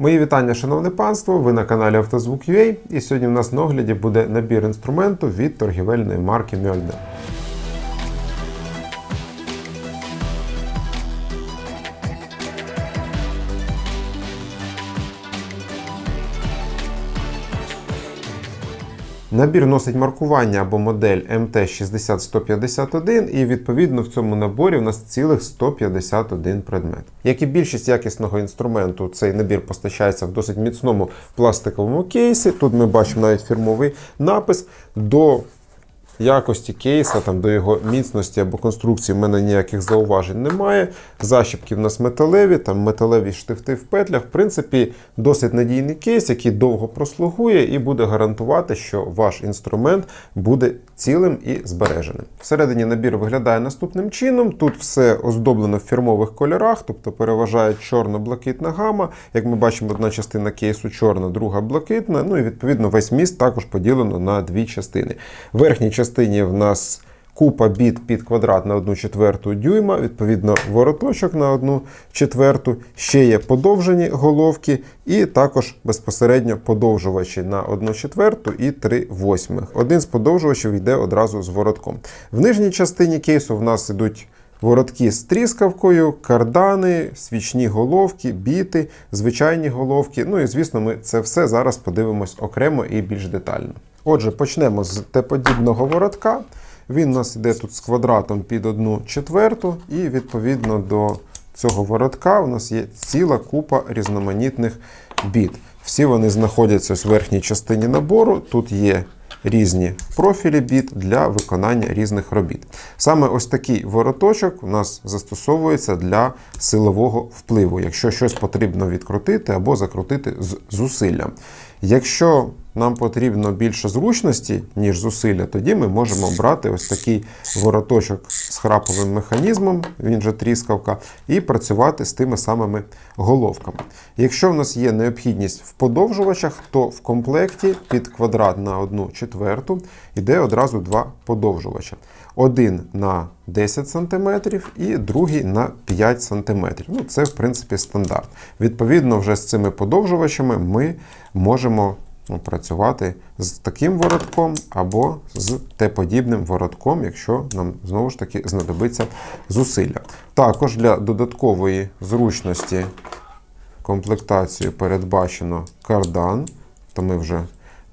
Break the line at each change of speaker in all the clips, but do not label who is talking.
Мої вітання, шановне панство! Ви на каналі Автозвук.ua і сьогодні в нас на огляді буде набір інструменту від торгівельної марки Мьольдер. Набір носить маркування або модель МТ60151, і відповідно в цьому наборі в нас цілих 151 предмет. Як і більшість якісного інструменту, цей набір постачається в досить міцному пластиковому кейсі. Тут ми бачимо навіть фірмовий напис. До якості кейса, там, до його міцності або конструкції в мене ніяких зауважень немає. Защіпки в нас металеві, там металеві штифти в петлях. В принципі, досить надійний кейс, який довго прослугує і буде гарантувати, що ваш інструмент буде цілим і збереженим. Всередині набір виглядає наступним чином. Тут все оздоблено в фірмових кольорах, тобто переважає чорно-блакитна гама. Як ми бачимо, одна частина кейсу чорна, друга блакитна. Ну і відповідно весь міст також поділено на дві частини. Верхній частині в нас купа біт під квадрат на 1 четверту дюйма, відповідно, вороточок на 1 четверту, ще є подовжені головки, і також безпосередньо подовжувачі на 1 четверту і 3 восьмих. Один з подовжувачів йде одразу з воротком. В нижній частині кейсу в нас ідуть. Воротки з тріскавкою, кардани, свічні головки, біти, звичайні головки. Ну і звісно, ми це все зараз подивимось окремо і більш детально. Отже, почнемо з Т-подібного воротка. Він у нас йде тут з квадратом під 1 четверту, і відповідно до цього воротка у нас є ціла купа різноманітних біт. Всі вони знаходяться в верхній частині набору. Тут є різні профілі біт для виконання різних робіт. Саме ось такий вороточок у нас застосовується для силового впливу, якщо щось потрібно відкрутити або закрутити з зусиллям. Якщо нам потрібно більше зручності, ніж зусилля, тоді ми можемо брати ось такий вороточок з храповим механізмом, він же тріскавка, і працювати з тими самими головками. Якщо в нас є необхідність в подовжувачах, то в комплекті під квадрат на 1 четверту йде одразу два подовжувача. Один на 10 см і другий на 5 см. Ну, Це, в принципі, стандарт. Відповідно, вже з цими подовжувачами ми можемо працювати з таким воротком або з Т-подібним воротком, якщо нам знову ж таки знадобиться зусилля. Також для додаткової зручності комплектації передбачено кардан, то ми вже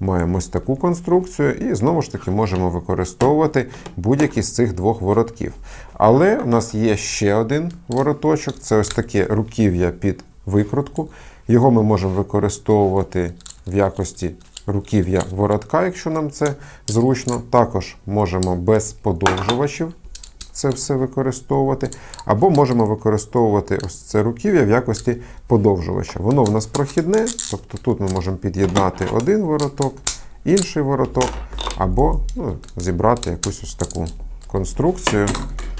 маємо ось таку конструкцію, і знову ж таки можемо використовувати будь-який з цих двох воротків. Але у нас є ще один вороточок це ось таке руків'я під викрутку. Його ми можемо використовувати в якості руків'я воротка, якщо нам це зручно. Також можемо без подовжувачів це все використовувати. Або можемо використовувати ось це руків'я в якості подовжувача. Воно в нас прохідне, тобто тут ми можемо під'єднати один вороток, інший вороток, або ну, зібрати якусь ось таку конструкцію,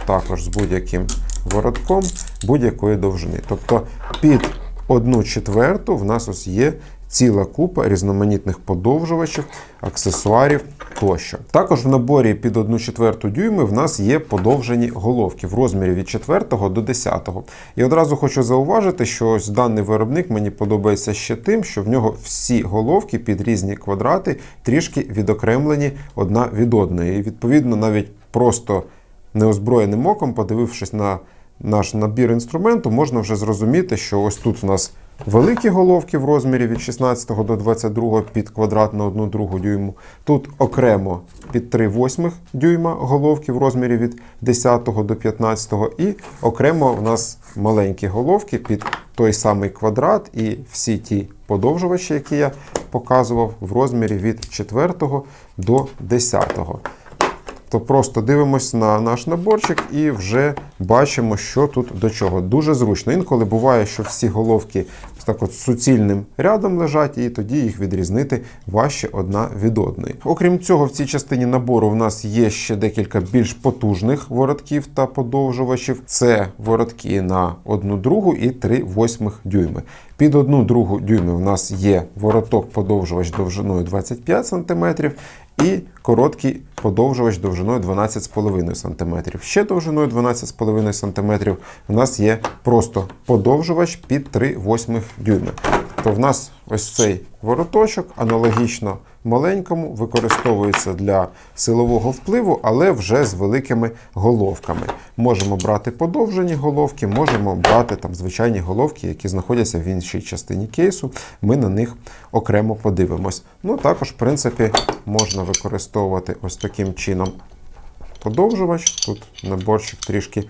також з будь-яким воротком будь-якої довжини. Тобто під одну четверту в нас ось є ціла купа різноманітних подовжувачів, аксесуарів тощо. Також в наборі під 1 четверту дюйми в нас є подовжені головки в розмірі від 4 до 10. І одразу хочу зауважити, що ось даний виробник мені подобається ще тим, що в нього всі головки під різні квадрати трішки відокремлені одна від одної. І відповідно навіть просто неозброєним оком, подивившись на наш набір інструменту, можна вже зрозуміти, що ось тут у нас великі головки в розмірі від 16 до 22 під квадрат на 1 другу дюйму. Тут окремо під 3 восьмих дюйма головки в розмірі від 10 до 15 і окремо в нас маленькі головки під той самий квадрат. І всі ті подовжувачі, які я показував, в розмірі від 4 до 10 то просто дивимося на наш наборчик і вже бачимо, що тут до чого. Дуже зручно. Інколи буває, що всі головки так от суцільним рядом лежать, і тоді їх відрізнити важче одна від одної. Окрім цього, в цій частині набору в нас є ще декілька більш потужних воротків та подовжувачів. Це воротки на 1 другу і 3 восьмих дюйми. Під 1 другу дюйми в нас є вороток подовжувач довжиною 25 см і короткий подовжувач довжиною 12,5 см. Ще довжиною 12,5 см у нас є просто подовжувач під 3 восьмих дюйми. то в нас ось цей вороточок аналогічно маленькому використовується для силового впливу, але вже з великими головками. Можемо брати подовжені головки, можемо брати там звичайні головки, які знаходяться в іншій частині кейсу. Ми на них окремо подивимось. Ну також, в принципі, можна використовувати ось таким чином подовжувач. Тут наборчик трішки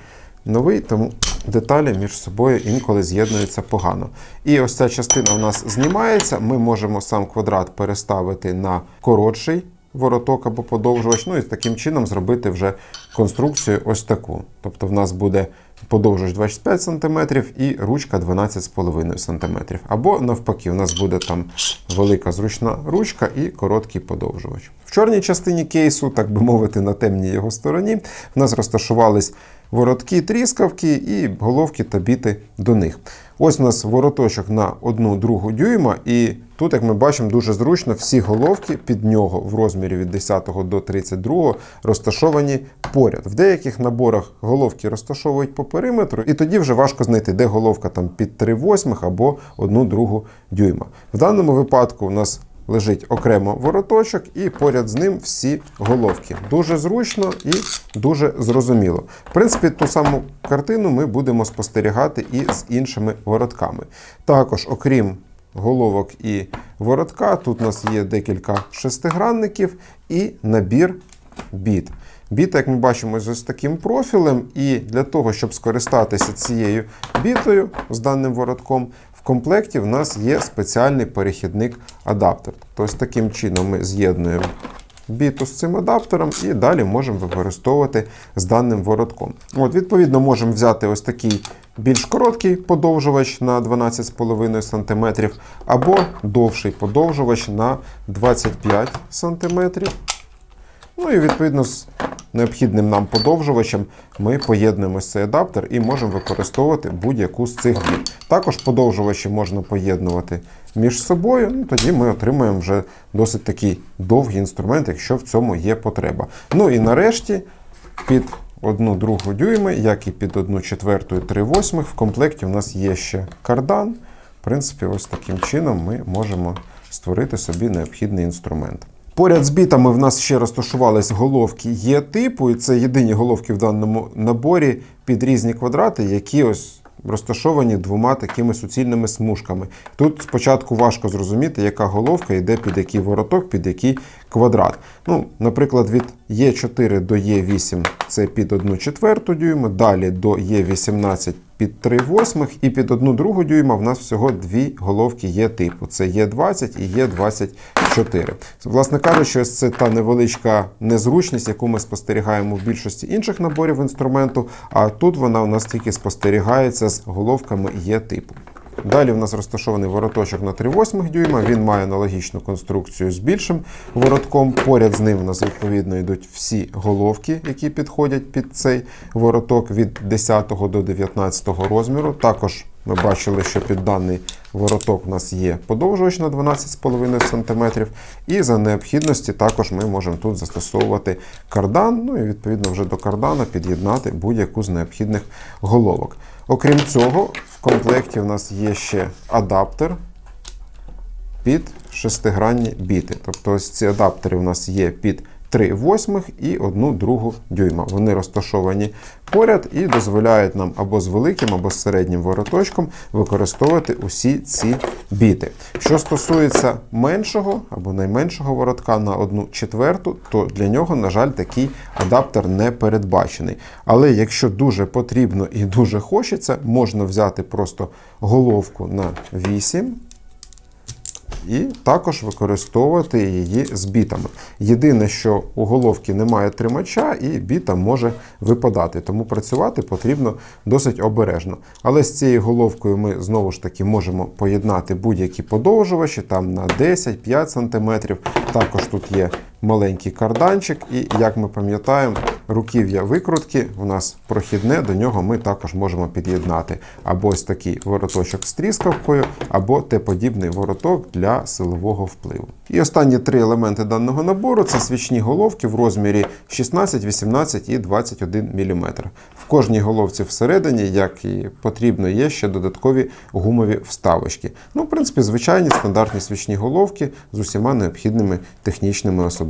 новий, тому деталі між собою інколи з'єднуються погано. І ось ця частина у нас знімається. Ми можемо сам квадрат переставити на коротший вороток або подовжувач. Ну і таким чином зробити вже конструкцію ось таку. Тобто в нас буде подовжувач 25 см і ручка 12,5 см. Або навпаки, у нас буде там велика зручна ручка і короткий подовжувач. В чорній частині кейсу, так би мовити, на темній його стороні, в нас розташувались воротки, тріскавки і головки та біти до них. Ось у нас вороточок на 1,2 дюйма, і тут, як ми бачимо, дуже зручно всі головки під нього в розмірі від 10 до 32 розташовані поряд. В деяких наборах головки розташовують по периметру, і тоді вже важко знайти, де головка там під 3 восьмих або 1,2 дюйма. В даному випадку у нас лежить окремо вороточок, і поряд з ним всі головки. Дуже зручно і дуже зрозуміло. В принципі, ту саму картину ми будемо спостерігати і з іншими воротками. Також, окрім головок і воротка, тут у нас є декілька шестигранників і набір біт. Біта, як ми бачимо, з ось таким профілем, і для того, щоб скористатися цією бітою з даним воротком, комплекті в нас є спеціальний перехідник адаптер. Тобто таким чином ми з'єднуємо біту з цим адаптером і далі можемо використовувати з даним воротком. От, Відповідно, можемо взяти ось такий більш короткий подовжувач на 12,5 см, або довший подовжувач на 25 см. Ну і відповідно з необхідним нам подовжувачем ми поєднуємо цей адаптер і можемо використовувати будь-яку з цих біт. Також подовжувачі можна поєднувати між собою, ну, тоді ми отримаємо вже досить такий довгий інструмент, якщо в цьому є потреба. Ну і нарешті під 1 другу дюйми, як і під 1 четверту і 3 восьмих, в комплекті у нас є ще кардан. В принципі, ось таким чином ми можемо створити собі необхідний інструмент. Поряд з бітами в нас ще розташувались головки є типу, і це єдині головки в даному наборі під різні квадрати, які ось розташовані двома такими суцільними смужками. Тут спочатку важко зрозуміти, яка головка йде під який вороток, під який квадрат. Ну, Наприклад, від Е4 до Е8 це під 1 четверту дюйма, далі до Е18 під 3 восьмих і під 1 другу дюйма в нас всього дві головки є типу. Це Е20 і Е24. Власне кажучи, ось це та невеличка незручність, яку ми спостерігаємо в більшості інших наборів інструменту, а тут вона у нас тільки спостерігається з головками Є типу. Далі в нас розташований вороточок на 3,8 дюйма. Він має аналогічну конструкцію з більшим воротком. Поряд з ним у нас відповідно йдуть всі головки, які підходять під цей вороток від 10 до 19 розміру. Також ми бачили, що під даний вороток у нас є подовжувач на 12,5 см. І за необхідності також ми можемо тут застосовувати кардан. Ну і відповідно вже до кардана під'єднати будь-яку з необхідних головок. Окрім цього, в комплекті у нас є ще адаптер під шестигранні біти. Тобто ось ці адаптери у нас є під 3 восьмих і 1 другу дюйма. Вони розташовані поряд і дозволяють нам або з великим, або з середнім вороточком використовувати усі ці біти. Що стосується меншого або найменшого воротка на 1 четверту, то для нього, на жаль, такий адаптер не передбачений. Але якщо дуже потрібно і дуже хочеться, можна взяти просто головку на 8 і також використовувати її з бітами. Єдине, що у головки немає тримача, і біта може випадати, тому працювати потрібно досить обережно. Але з цією головкою ми знову ж таки можемо поєднати будь-які подовжувачі там на 10-5 см. Також тут є маленький карданчик, і як ми пам'ятаємо, руків'я викрутки у нас прохідне, до нього ми також можемо під'єднати або ось такий вороточок з тріскавкою, або Т-подібний вороток для силового впливу. І останні три елементи даного набору це свічні головки в розмірі 16, 18 і 21 мм. В кожній головці всередині, як і потрібно, є ще додаткові гумові вставочки. Ну, в принципі, звичайні стандартні свічні головки з усіма необхідними технічними особливостями.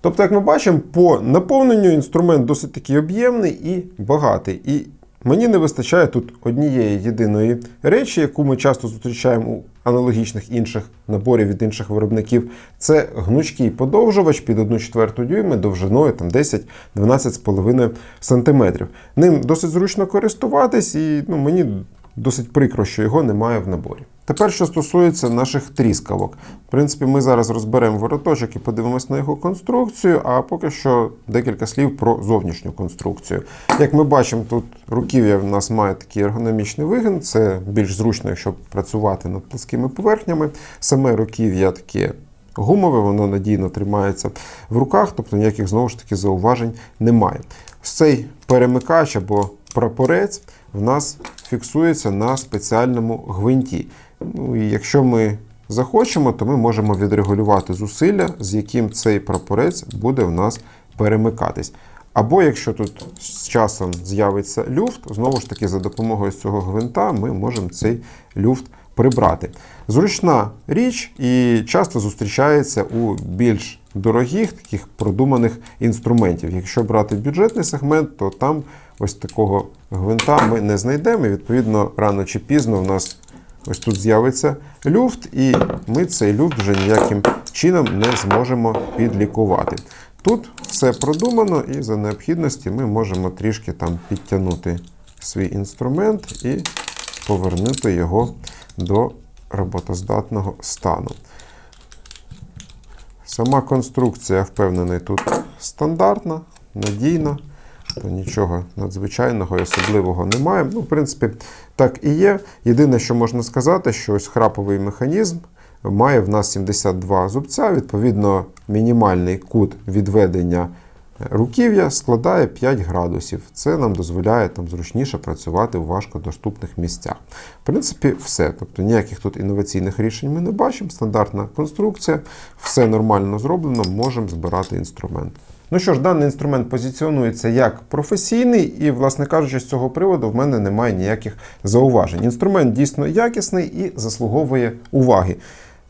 Тобто, як ми бачимо, по наповненню інструмент досить такий об'ємний і багатий. І мені не вистачає тут однієї єдиної речі, яку ми часто зустрічаємо у аналогічних інших наборів від інших виробників. Це гнучкий подовжувач під 1,4 дюйми довжиною там 10-12,5 см. Ним досить зручно користуватись, і ну, мені досить прикро, що його немає в наборі. Тепер, що стосується наших тріскавок. В принципі, ми зараз розберемо вороточок і подивимось на його конструкцію, а поки що декілька слів про зовнішню конструкцію. Як ми бачимо, тут руків'я в нас має такий ергономічний вигин, це більш зручно, якщо працювати над плоскими поверхнями. Саме руків'я таке гумове, воно надійно тримається в руках, тобто ніяких знову ж таки зауважень немає. Ось цей перемикач або прапорець в нас фіксується на спеціальному гвинті. Ну, і якщо ми захочемо, то ми можемо відрегулювати зусилля, з яким цей прапорець буде в нас перемикатись. Або якщо тут з часом з'явиться люфт, знову ж таки, за допомогою цього гвинта ми можемо цей люфт прибрати. Зручна річ і часто зустрічається у більш дорогих таких продуманих інструментів. Якщо брати бюджетний сегмент, то там ось такого гвинта ми не знайдемо. І, відповідно, рано чи пізно в нас ось тут з'явиться люфт, і ми цей люфт вже ніяким чином не зможемо підлікувати. Тут все продумано, і за необхідності ми можемо трішки там підтягнути свій інструмент і повернути його до роботоздатного стану. Сама конструкція, впевнений, тут стандартна, надійна, то нічого надзвичайного і особливого немає. Ну, в принципі, так і є. Єдине, що можна сказати, що ось храповий механізм має в нас 72 зубця, відповідно, мінімальний кут відведення руків'я складає 5 градусів. Це нам дозволяє там зручніше працювати в важкодоступних місцях. В принципі, все. Тобто ніяких тут інноваційних рішень ми не бачимо. Стандартна конструкція, все нормально зроблено, можемо збирати інструмент. Ну що ж, даний інструмент позиціонується як професійний, і, власне кажучи, з цього приводу в мене немає ніяких зауважень. Інструмент дійсно якісний і заслуговує уваги.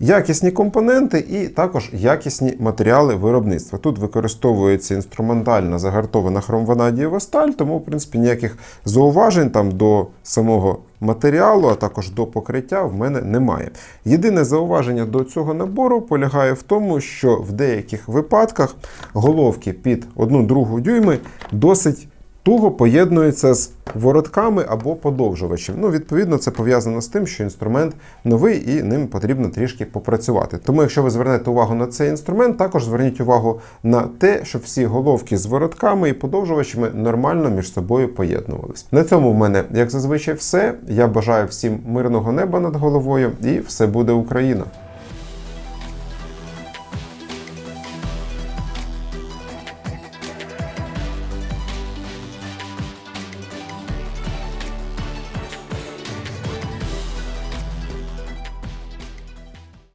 Якісні компоненти і також якісні матеріали виробництва. Тут використовується інструментальна загартована хромванадієва сталь, тому, в принципі, ніяких зауважень там до самого матеріалу, а також до покриття в мене немає. Єдине зауваження до цього набору полягає в тому, що в деяких випадках головки під 1-2 дюйми досить туго поєднуються з воротками або подовжувачем. Ну, відповідно, це пов'язано з тим, що інструмент новий і ним потрібно трішки попрацювати. Тому, якщо ви звернете увагу на цей інструмент, також зверніть увагу на те, щоб всі головки з воротками і подовжувачами нормально між собою поєднувались. На цьому в мене, як зазвичай, все. Я бажаю всім мирного неба над головою, і все буде Україна!